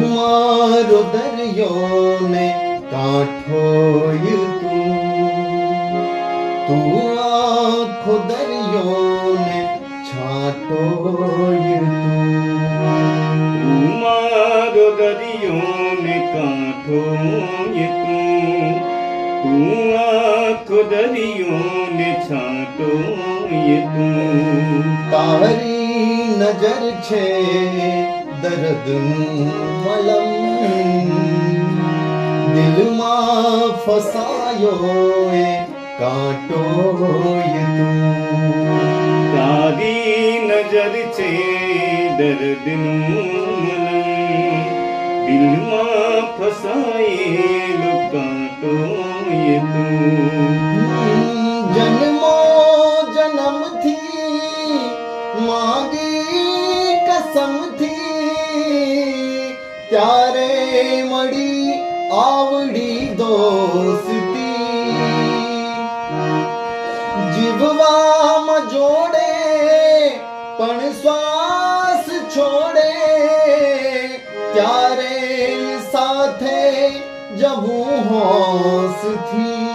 મારો દરિયો ને કાંઠોય તું. તું આખો દરિયો ને છાંટોય તું. મારો દરિયો ને કાંઠો એ તું. તું આખો દરિયો ને છાંટો એ તું. તારી નજર છે દર્દ મલમ દિલમાં ફસાયો એ કાંટો તું તારી નજર છે દર્દનું મલમ દિલમાં ફસાયેલો કાંટો એ તું જન્મો જન્મથી માગી કસમથી ત્યારે મળી આવડી દોસ્તી. જીવવામાં જોડે પણ શ્વાસ છોડે. ત્યારે સાથે જવું હોશથી.